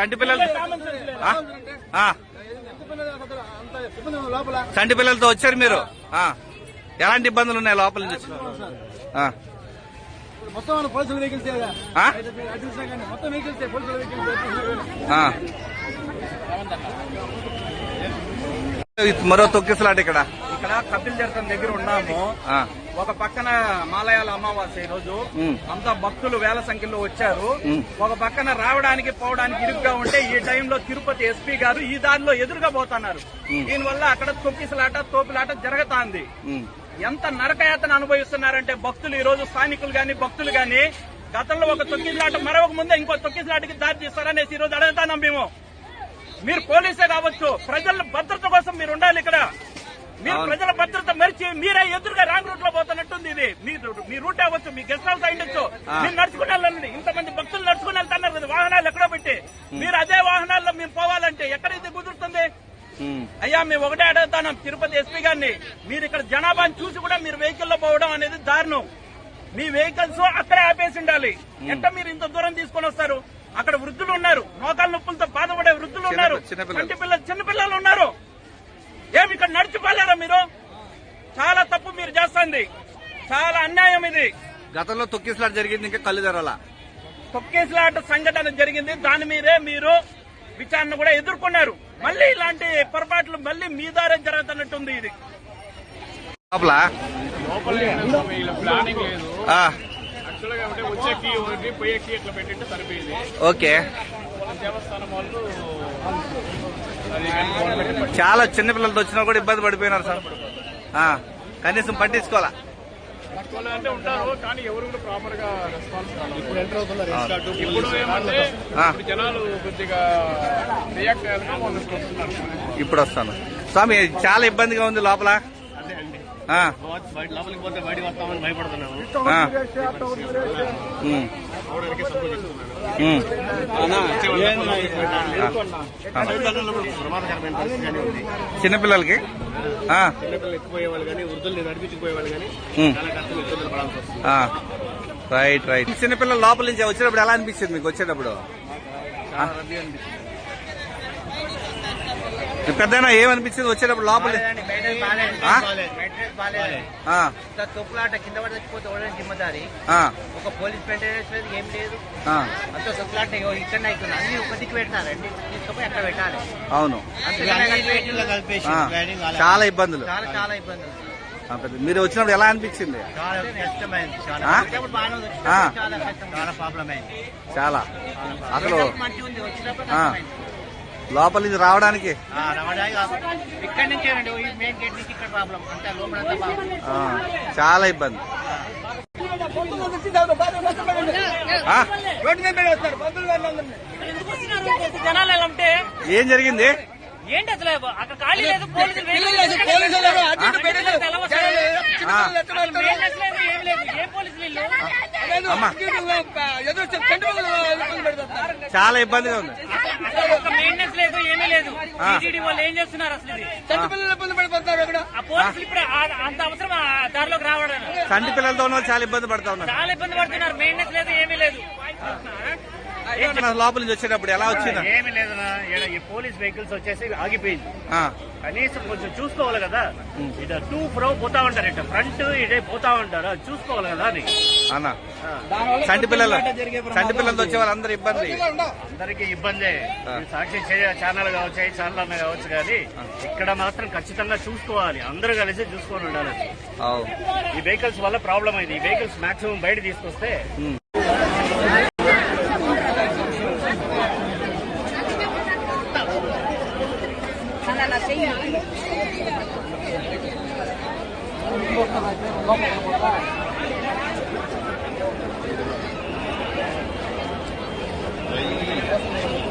చంటి పిల్లలు చంటి పిల్లలతో వచ్చారు మీరు? ఎలాంటి ఇబ్బందులు ఉన్నాయి లోపల నుంచి? మరో తొక్కిసలాట ఇక్కడ. ఇక్కడ కపిల్ తీర్థం దగ్గర ఉన్నాము. ఒక పక్కన మాలయాల అమావాస్య ఈ రోజు. అంతా భక్తులు వేల సంఖ్యలో వచ్చారు. ఒక పక్కన రావడానికి పోవడానికి ఇరుగ్గా ఉంటే ఈ టైంలో తిరుపతి ఎస్పీ గారు ఈ దారిలో ఎదురుగా పోతున్నారు. దీనివల్ల అక్కడ తొక్కిసలాట తోపులాట జరుగుతాంది. ఎంత నరకయాతన అనుభవిస్తున్నారంటే భక్తులు ఈ రోజు స్థానికులు గాని భక్తులు గాని గతంలో ఒక తొక్కిసలాట మరొక ముందే ఇంకో తొక్కిసలాటకి దారి తీస్తారనేసి ఈ రోజు అడుగుతాం మేము మీరు పోలీసే కావచ్చు ప్రజల భద్రత కోసం మీరు ఉండాలి ఇక్కడ మీరు. ప్రజల భద్రత మరిచి మీరే ఎదురుగా రాంగ్ రూట్లో పోతున్నట్టుంది ఇది. మీ మీ రూట్ అవ్వచ్చు మీ గెస్ట్ హౌస్ అయ్యిండొచ్చు. ఆ. మీరు నడుచుకుని వెళ్ళండి. ఇంతమంది భక్తులు నడుచుకుని వెళ్తున్నారు కదా వాహనాలు ఎక్కడో పెట్టి. మీరు అదే వాహనాల్లో మేము పోవాలంటే ఎక్కడైతే కుదురుతుంది. అయ్యా మేము ఒకటే అడుగుతాను తిరుపతి ఎస్పీ గారిని. మీరు ఇక్కడ జనాభాని చూసి కూడా మీరు వెహికల్లో పోవడం అనేది దారుణం. మీ వెహికల్స్ అక్కడే ఆపేసి ఉండాలి. ఎట్ట మీరు ఇంత దూరం తీసుకొని వస్తారు? అక్కడ వృద్ధులు ఉన్నారు. మోకాల నొప్పులతో బాధపడే వృద్ధులు ఉన్నారు. చిన్నపిల్లలు. చంటి పిల్లలు. చిన్న పిల్లలు ఉన్నారు. ఏమి ఇక్కడ నడిచిపోలేరా మీరు? చాలా తప్పు మీరు చేస్తుంది. చాలా అన్యాయం ఇది. గతంలో తొక్కిసలాట జరిగింది ఇంకా కళ్ళు తెరాల తొక్కేసిలాట సంఘటన జరిగింది. దాని మీదే మీరు విచారణ కూడా ఎదుర్కొన్నారు. మళ్ళీ ఇలాంటి పొరపాట్లు మళ్ళీ మీ ద్వారా జరుగుతున్నట్టుంది ఇది. ఓకే. చాలా చిన్న పిల్లలతో వచ్చినా కూడా ఇబ్బంది పడిపోయినారు సార్ ఆ. కనీసం పట్టించుకోవాలా వాళ్ళు అంటే ఉంటారు కానీ ఎవరు కూడా ప్రాపర్గా రెస్పాన్స్ ఇప్పుడు ఎంటర్ అవుతున్నారు అవును. ఇప్పుడు ఏమంటే ఆ. ఇప్పుడు జనాలు కొద్దిగా రియాక్ట్ అయ్యారు వాళ్ళు ఇప్పుడు వస్తున్నారు ఇప్పుడు వస్తాను స్వామి చాలా ఇబ్బందిగా ఉంది లోపల లోపలికి పోతే బయటకు వస్తామని భయపడుతున్నాము చిన్నపిల్లలకి. Right right. చిన్నపిల్లలు లోపల నుంచి వచ్చేటప్పుడు ఎలా అనిపించింది మీకు? వచ్చేటప్పుడు? పెద్దనా ఏమనిపించింది? వచ్చేటప్పుడు లోపల. తొక్కులాట కింద పడి చచ్చిపోతే ఎవరైనా జిమ్మదారి ఆ. ఒక పోలీస్ మెయింటెనెన్స్ లేదు ఏం లేదు. అంత తొక్కులాట ఇక్కడ అవుతుంది అన్ని ఒక దిక్కు పెట్టినారండి. తీసుకుపోయి అక్కడ పెట్టాలి. అవును. చాలా ఇబ్బందులు. చాలా చాలా ఇబ్బందులు. మీరు వచ్చినప్పుడు ఎలా అనిపించింది? చాలా అసలు లోపల రావడానికి? చాలా ఇబ్బంది. ఏం జరిగింది? ఏంటి అసలు? అక్కడ ఖాళీ లేదు. పోలీసులు పోలీసులు ఏం లేదు. ఏ పోలీసులు చాలా ఇబ్బందిగా ఉంది. మెయింటెనెన్స్ లేదు ఏమీ లేదు. టీటీడీ వాళ్ళు ఏం చేస్తున్నారు అసలు ఇది? చంటి పిల్లలు ఇబ్బంది పడిపోతారు అక్కడ ఆ పోలీసులు ఇప్పుడు అంత అవసరం ఆ దారిలోకి రావడం చంటి పిల్లలతో చాలా ఇబ్బంది పడతా ఉన్నారు. చాలా ఇబ్బంది పడుతున్నారు. మెయింటెనెన్స్ లేదు ఏమీ లేదు. లోపల నుంచి వచ్చేటప్పుడు ఎలా వచ్చిందా? ఏమి లేదు ఈ పోలీస్ వెహికల్స్ వచ్చేసి ఆగిపోయింది. ఆ, కనీసం కొంచెం చూసుకోవాలి కదా. ఇట టూ ఫ్రో పోతా ఉంటారు. ఇట ఫ్రంట్ ఇటే పోతా ఉంటారు. అది చూసుకోవాలి కదా అని. అన్న చంటి పిల్లలు చంటి పిల్లలతో వచ్చే వాళ్ళందరూ ఇబ్బంది. అందరికీ ఇబ్బందే. సాక్షి ఛానల్ కావచ్చు ఛానల్ అన్న కావచ్చు కానీ ఇక్కడ మాత్రం ఖచ్చితంగా చూసుకోవాలి. అందరూ కలిసి చూసుకొని ఉండాలి. ఈ వెహికల్స్ వల్ల ప్రాబ్లం అయింది. ఈ వెహికల్స్ మాక్సిమం బయట తీసుకొస్తే Thank you.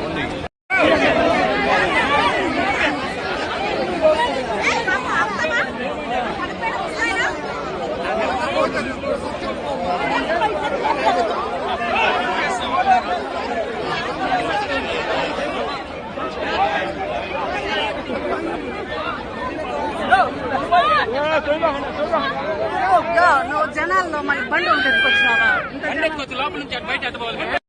జనాల్లో మరి బండి ఉంటుంది వచ్చినావా లోపల నుంచి అటు బయట ఎత్తపోవాలి